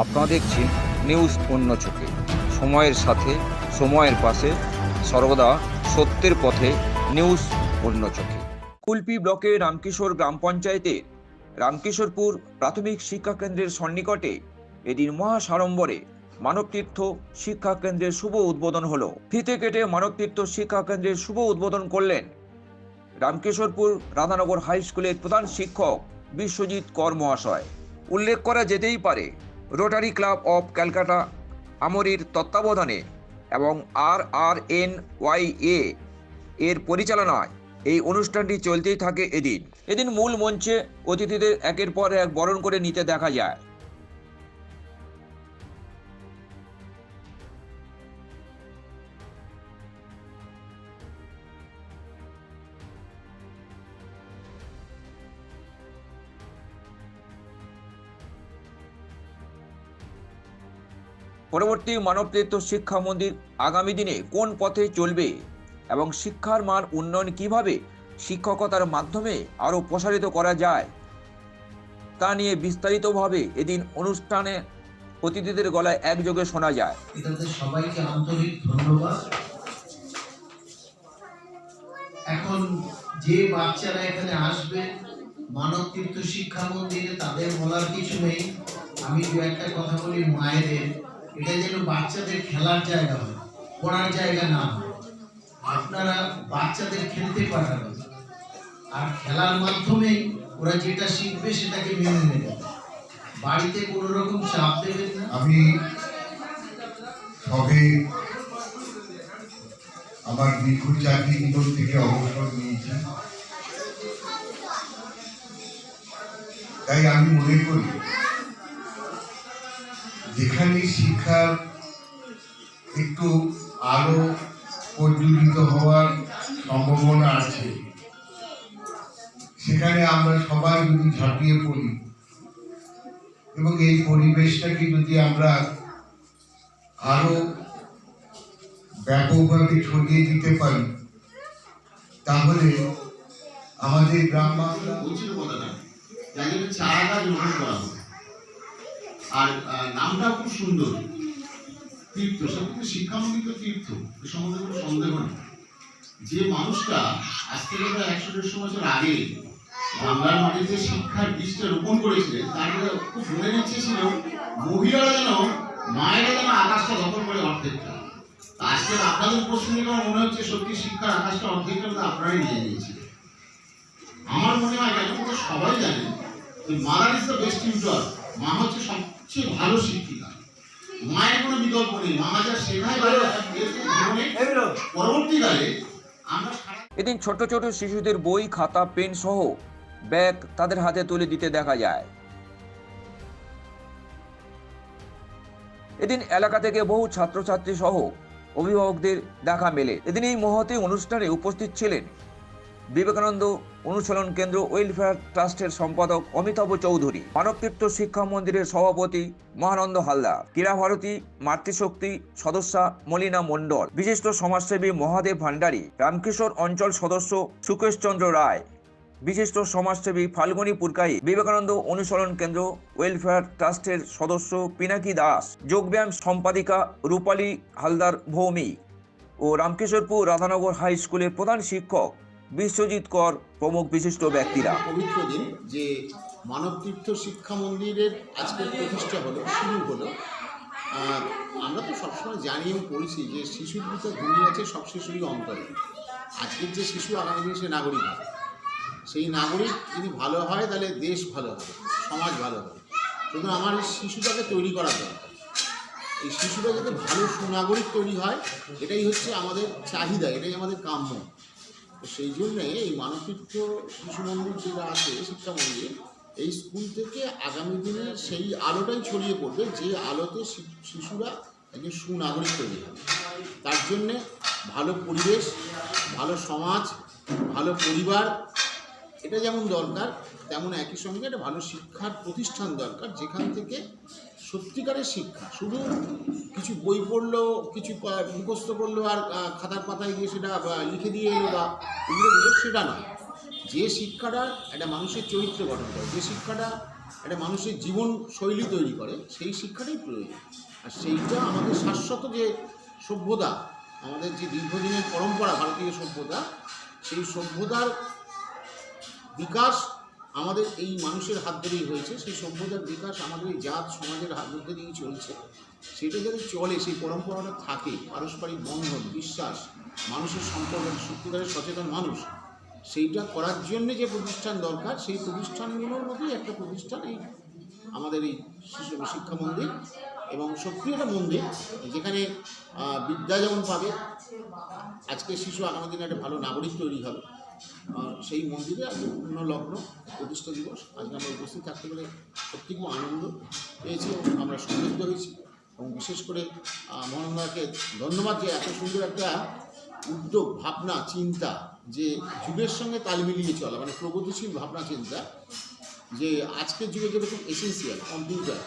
আপনারা দেখছেন নিউজ অন্য চোখে। সময়ের সাথে, সময়ের পাশে, সর্বদা সত্যের পথে নিউজ অন্য চোখে। কুলপি ব্লকে রামকিশোর গ্রাম পঞ্চায়েতে, রামকিশোরপুর প্রাথমিক শিক্ষা কেন্দ্রের সন্নিকটে এদিন মহাসাড়ম্বরে মানবতীর্থ শিক্ষা কেন্দ্রের শুভ উদ্বোধন হলো। ফিতে কেটে মানবতীর্থ শিক্ষা কেন্দ্রের শুভ উদ্বোধন করলেন রামকিশোরপুর রাধানগর হাই স্কুলের প্রধান শিক্ষক বিশ্বজিৎ কর মহাশয়। উল্লেখ করা যেতেই পারে রোটারি ক্লাব অফ ক্যালকাটা, আমরির তত্ত্বাবধানে এবং আর আর এন ওয়াই এ এর পরিচালনায় এই অনুষ্ঠানটি চলতেই থাকে এদিন। এদিন মূল মঞ্চে অতিথিদের একের পর এক বরণ করে নিতে দেখা যায়। পরবর্তী মানবতীর্থ শিক্ষা মন্দির আগামী দিনে কোন পথে চলবে এবং শিক্ষার মান উন্নয়ন কীভাবে শিক্ষকতার মাধ্যমে আরও প্রসারিত করা যায় তা নিয়ে বিস্তারিতভাবে এদিন অনুষ্ঠানে অতিথিদের গলায় একযোগে শোনা যায়। সবাইকে আন্তরিক ধন্যবাদ। এখন যে বাচ্চারা এখানে আসবে মানব তীর্থ শিক্ষা মন্দিরে তাদের বলার কিছু নেই। আমি দু একটা কথা বলি মায়েদের। এটা যেন বাচ্চাদের খেলার জায়গা হয়, পড়ার জায়গা না হয়। আপনারা বাচ্চাদের খেলতে পাঠাবেন আর খেলার মাধ্যমে ওরা যেটা শিখবে সেটাকে মেনে নেবে। বাড়িতে কোনো রকম চাপ দেবেন না। আমি সবে আমার দীর্ঘ চাকরি জীবন থেকে অবসর নিয়েছি। তাই আমি মনে করি যেখানে শিক্ষার একটু আরও প্রজ্বলিত হওয়ার সম্ভাবনা আছে, সেখানে আমরা সবাই যদি ঝাঁপিয়ে পড়ি, এবং এই পরিবেশটাকে যদি আমরা আরও ব্যাপকভাবে ছড়িয়ে দিতে পারি, তাহলে আমাদের গ্রাম বাংলা কথাটা, যাকে চারা গাছ রোপণ করা আর নামটা খুব সুন্দর। তীর্থ সে কিন্তু শিক্ষামন্দিত তীর্থ। এ সম্বন্ধে কোনো সন্দেহ নেই। যে মানুষটা আজ থেকে প্রায় একশো দেড়শো বছর আগে বাংলার মাটিতে শিক্ষার বীজটা রোপণ করেছিলেন তার খুব মনে ছিল, মহিলারা যেন, মায়েরা যেন আকাশটা দখল করে অর্ধেকটা। তা আজকে আপনাদের প্রশ্ন আমার মনে হচ্ছে? সত্যি শিক্ষার আকাশটা অর্ধেকটা বোধহয় আপনারাই নিয়ে নিয়েছিলেন। আমার মনে হয় এখন সবাই জানে যে mother is the best tutor মা হচ্ছে সবচেয়ে ভালো শিক্ষিকা। মায়ের কোনো বিকল্প নেই। মা যা শেখায় ভালো পরবর্তীকালে আমরা এদিন ছোট ছোট শিশুদের বই খাতা পেন সহ ব্যাগ তাদের হাতে তুলে দিতে দেখা যায়। এদিন এলাকা থেকে বহু ছাত্রছাত্রী সহ অভিভাবকদের দেখা মেলে। এদিন এই মহতি অনুষ্ঠানে উপস্থিত ছিলেন বিবেকানন্দ অনুশীলন কেন্দ্র ওয়েলফেয়ার ট্রাস্টের সম্পাদক অমিতাভ চৌধুরী, মানবতীর্থ শিক্ষা মন্দিরের সভাপতি মহানন্দ হালদার, ক্রীড়া ভারতী মাতৃশক্তি সদস্যা মলিনা মণ্ডল, বিশিষ্ট সমাজসেবী মহাদেব ভান্ডারী রামকিশোর অঞ্চল সদস্য সুকেশ চন্দ্র রায়, বিশিষ্ট সমাজসেবী ফাল্গুনী পুরকাই বিবেকানন্দ অনুসরণ কেন্দ্র ওয়েলফেয়ার ট্রাস্টের সদস্য পিনাকি দাস, যোগব্যায়াম সম্পাদিকা রূপালী হালদার ভৌমি ও রামকিশোরপুর রাধানগর হাই স্কুলের প্রধান শিক্ষক বিশ্বজিৎ কর প্রমুখ বিশিষ্ট ব্যক্তিরা। পবিত্র দিন যে মানব তীর্থ শিক্ষা মন্দিরের আজকের প্রতিষ্ঠা হলো, শুরু হলো। আমরা তো সবসময় জানি এবং পড়েছি যে শিশুর ভিতরে ঘুমিয়ে আছে সব শিশুরই অন্তরে। আজকের যে শিশু আগামী দিনে সে নাগরিক হবে। সেই নাগরিক যদি ভালো হয়, তাহলে দেশ ভালো হবে, সমাজ ভালো হবে। শুধু আমার এই শিশুটাকে তৈরি করা দরকার। এই শিশুটা যাতে ভালো সুনাগরিক তৈরি হয়, এটাই হচ্ছে আমাদের চাহিদা, এটাই আমাদের কাম্য। সেই জন্যে এই মানবতীর্থ শিশু মন্দির যেটা আছে, শিক্ষা মন্দির, এই স্কুল থেকে আগামী দিনে সেই আলোটাই ছড়িয়ে পড়বে, যে আলোতে শিশুরা একজন সুনাগরিক তৈরি হবে। তার জন্যে ভালো পরিবেশ, ভালো সমাজ, ভালো পরিবার, এটা যেমন দরকার, তেমন একই সঙ্গে একটা ভালো শিক্ষার প্রতিষ্ঠান দরকার, যেখান থেকে সত্যিকারের শিক্ষা, শুধু কিছু বই পড়ল, কিছু মুখস্থ করল আর খাতার পাতায় গিয়ে সেটা লিখে দিয়ে এলো বা এগুলো সেটা নয় যে শিক্ষাটা একটা মানুষের চরিত্র গঠন করে, যে শিক্ষাটা একটা মানুষের জীবন শৈলী তৈরি করে, সেই শিক্ষাটাই প্রয়োজন। আর সেইটা আমাদের শাশ্বত যে সভ্যতা, আমাদের যে দীর্ঘদিনের পরম্পরা, ভারতীয় সভ্যতা, সেই সভ্যতার বিকাশ আমাদের এই মানুষের হাত ধরেই হয়েছে, সেই সভ্যতার বিকাশ আমাদের এই জাত সমাজের হাত দিয়েই চলছে। সেটা যাতে চলে, সেই পরম্পরাটা থাকে, পারস্পরিক বন্ধন, বিশ্বাস, মানুষের সম্পর্ক, সত্যিকারের সচেতন মানুষ, সেইটা করার জন্য যে প্রতিষ্ঠান দরকার, সেই প্রতিষ্ঠানগুলোর মধ্যেই একটা প্রতিষ্ঠান এই আমাদের এই শিশু শিক্ষা মন্দির এবং একটা মন্দির, যেখানে বিদ্যা যেমন পাবে, আজকে শিশু আগামী দিনে একটা ভালো নাগরিক তৈরি হবে। সেই মন্দিরে আজকে পূর্ণ লগ্ন, প্রতিষ্ঠা দিবস। আজকে আমরা উপস্থিত থাকতে পেরে সত্যি খুব আনন্দ পেয়েছি এবং আমরা সমৃদ্ধ হয়েছি। এবং বিশেষ করে মহানন্দাকে ধন্যবাদ যে এত সুন্দর একটা উদ্যোগ, ভাবনা, চিন্তা যে যুগের সঙ্গে তাল মিলিয়ে চলা মানে প্রগতিশীল ভাবনা, চিন্তা যে আজকের যুগে যেরকম এসেন্সিয়াল কম্পিউটার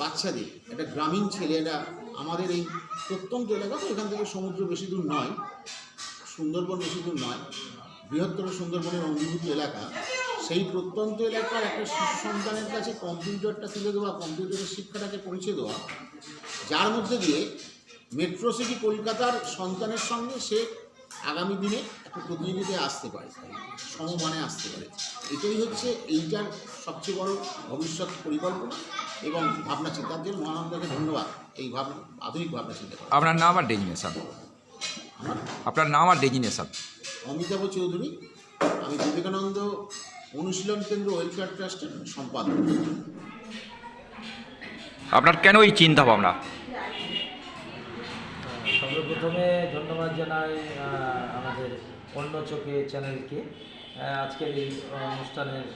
বাচ্চাদের, একটা গ্রামীণ ছেলে, একটা আমাদের এই প্রত্যন্ত এলাকা তো এখান থেকে সমুদ্র বেশি দূর নয়, সুন্দরবন বেশি দূর নয়। বৃহত্তর সুন্দরবনের অঙ্গীভূত এলাকা, সেই প্রত্যন্ত এলাকার একটা শিশু সন্তানের কাছে কম্পিউটারটা তুলে দেওয়া, কম্পিউটারের শিক্ষাটাকে পৌঁছে দেওয়া, যার মধ্যে দিয়ে মেট্রো সিটি কলকাতার সন্তানের সঙ্গে সে আগামী দিনে একটা প্রতিযোগিতায় আসতে পারে, সমমানে আসতে পারে। এটাই হচ্ছে এইটার সবচেয়ে বড় ভবিষ্যৎ পরিকল্পনা এবং ভাবনা চিন্তার জন্য মহানন্দাকে ধন্যবাদ। এই ভাবনা আধুনিক ভাবনা চিন্তা আপনার নাম আর ডেজিনেশন। আপনার নাম আর ডেজিনেশন। অমিতাভ চৌধুরী আমি বিবেকানন্দ অনুশীলন কেন্দ্র ওয়েলফেয়ার ট্রাস্টের সম্পাদক। আপনার কেন এই চিন্তা ভাবনা? সর্বপ্রথমে ধন্যবাদ জানাই আমাদের অন্য চোখে চ্যানেলকে। আজকের এই অনুষ্ঠানের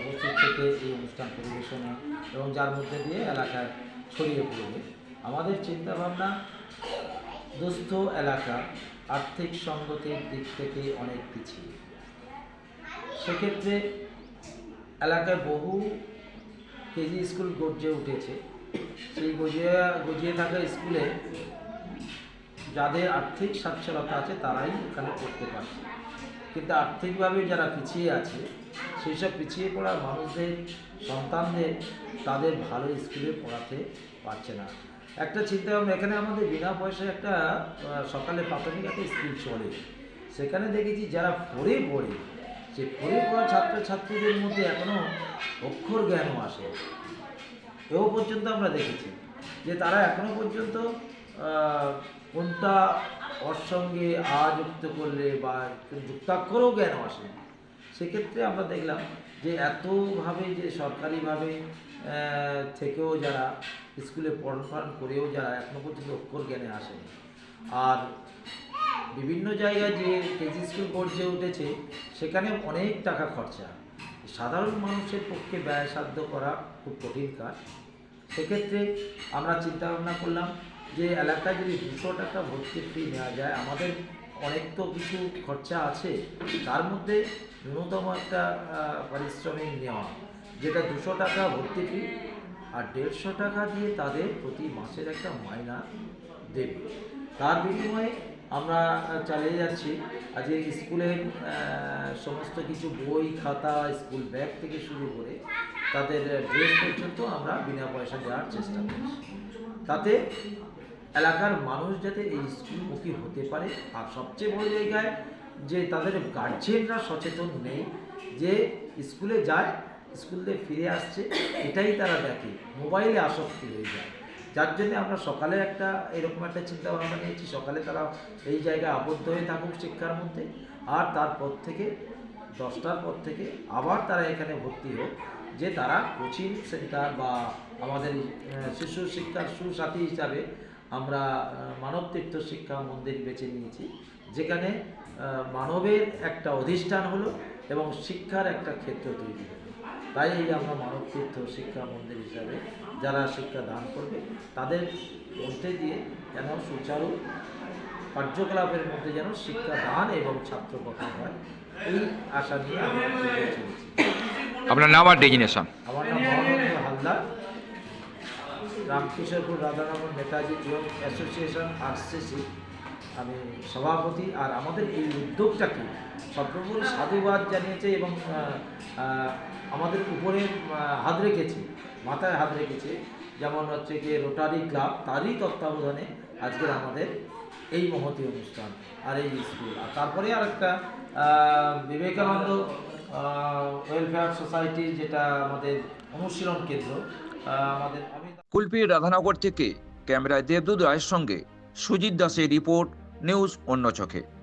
উপস্থিত থেকে এই অনুষ্ঠান পরিবেশনা এবং যার মধ্যে দিয়ে এলাকায় ছড়িয়ে পড়বে। আমাদের চিন্তাভাবনা দুস্থ এলাকা আর্থিক সঙ্গতির দিক থেকে অনেক পিছিয়ে। সেক্ষেত্রে এলাকায় বহু কেজি স্কুল গর্জে উঠেছে। সেই গজিয়ে গজিয়ে থাকা স্কুলে যাদের আর্থিক সাক্ষরতা আছে তারাই এখানে পড়তে পারছে। কিন্তু আর্থিকভাবে যারা পিছিয়ে আছে সেই সব পিছিয়ে পড়া মানুষদের, সন্তানদের তাদের ভালো স্কুলে পড়াতে পারছে না। একটা চিন্তা ভাবনা এখানে আমাদের বিনা পয়সায় একটা সকালে প্রাথমিক একটা স্কুল চলে। সেখানে দেখেছি যারা পড়ে পড়ে সে পড়ে পড়া ছাত্রছাত্রীদের মধ্যে এখনও অক্ষর জ্ঞানও আসে। এও পর্যন্ত আমরা দেখেছি যে তারা এখনও পর্যন্ত কোনটা ওর সঙ্গে আ যুক্ত করলে বা যুক্তাক্ষরও জ্ঞান আসে সেক্ষেত্রে আমরা দেখলাম যে এতভাবে যে সরকারিভাবে থেকেও যারা স্কুলে পড়াশোনা করেও যারা এখনও পর্যন্ত অক্ষর জ্ঞানে আসেনি। আর বিভিন্ন জায়গায় যে কেজি স্কুল গড়ে উঠেছে সেখানে অনেক টাকা খরচা। সাধারণ মানুষের পক্ষে ব্যয়সাধ্য করা খুব কঠিন কাজ। সেক্ষেত্রে আমরা চিন্তা ভাবনা করলাম যে এলাকায় যদি দুশো টাকা ভর্তি ফি নেওয়া যায়, আমাদের অনেক তো কিছু খরচা আছে, তার মধ্যে ন্যূনতম একটা পারিশ্রমিক নেওয়া যেটা দুশো টাকা ভর্তি ফি আর দেড়শো টাকা দিয়ে তাদের প্রতি মাসের একটা মাইনা দেবে। তার বিনিময়ে আমরা চালিয়ে যাচ্ছি। আজকে স্কুলের সমস্ত কিছু বই, খাতা, স্কুল ব্যাগ থেকে শুরু করে তাদের ড্রেস পর্যন্ত আমরা বিনা পয়সা দেওয়ার চেষ্টা করছি। তাতে এলাকার মানুষ যাতে এই স্কুলমুখী হতে পারে, আর সবচেয়ে বড় জায়গায় যে তাদের গার্জেনরা সচেতন নেই, যে স্কুলে যায়, স্কুল ফিরে আসছে, এটাই তারা দেখে। মোবাইলে আসক্তি হয়ে যায়। যার জন্যে আমরা সকালে একটা এরকম একটা চিন্তা ভাবনা নিয়েছি, সকালে তারা এই জায়গায় আবদ্ধ হয়ে থাকুক শিক্ষার মধ্যে, আর তারপর থেকে, দশটার পর থেকে আবার তারা এখানে ভর্তি হোক, যে তারা কোচিং সেন্টার বা আমাদের শিশু শিক্ষার সুসাথী হিসাবে আমরা মানব তীর্থ শিক্ষা মন্দির বেছে নিয়েছি। যেখানে মানবের একটা অধিষ্ঠান হলো এবং শিক্ষার একটা ক্ষেত্র তৈরি হলো। তাই এই আমরা মানব তীর্থ শিক্ষা মন্দির হিসাবে যারা শিক্ষা দান করবে তাদের মধ্যে দিয়ে যেন সুচারু কার্যকলাপের মধ্যে যেন শিক্ষা দান এবং ছাত্র গঠন হয় এই আশা নিয়ে আমরা চলেছি। আপনার নাম আর ডেজিনেশন? আমার নাম Mahananda Haldar. Ramkishorepur Radharaman Netaji young association RCC. আমি সভাপতি, আর আমাদের এই উদ্যোগটাকে সর্বোপরি সাধুবাদ জানিয়েছে এবং আমাদের উপরে হাত রেখেছে, মাথায় হাত রেখেছে। যেমন হচ্ছে গিয়ে রোটারি ক্লাব তারই তত্ত্বাবধানে আজকের আমাদের এই মহতী অনুষ্ঠান আর এই স্কুল। আর তারপরে আর একটা বিবেকানন্দ ওয়েলফেয়ার সোসাইটি যেটা আমাদের অনুশীলন কেন্দ্র আমাদের আমি কুলপি রাধানগর থেকে ক্যামেরায় দেবদূত রায়ের সঙ্গে সুজিত দাসের রিপোর্ট নিউজ অন্য চোখে।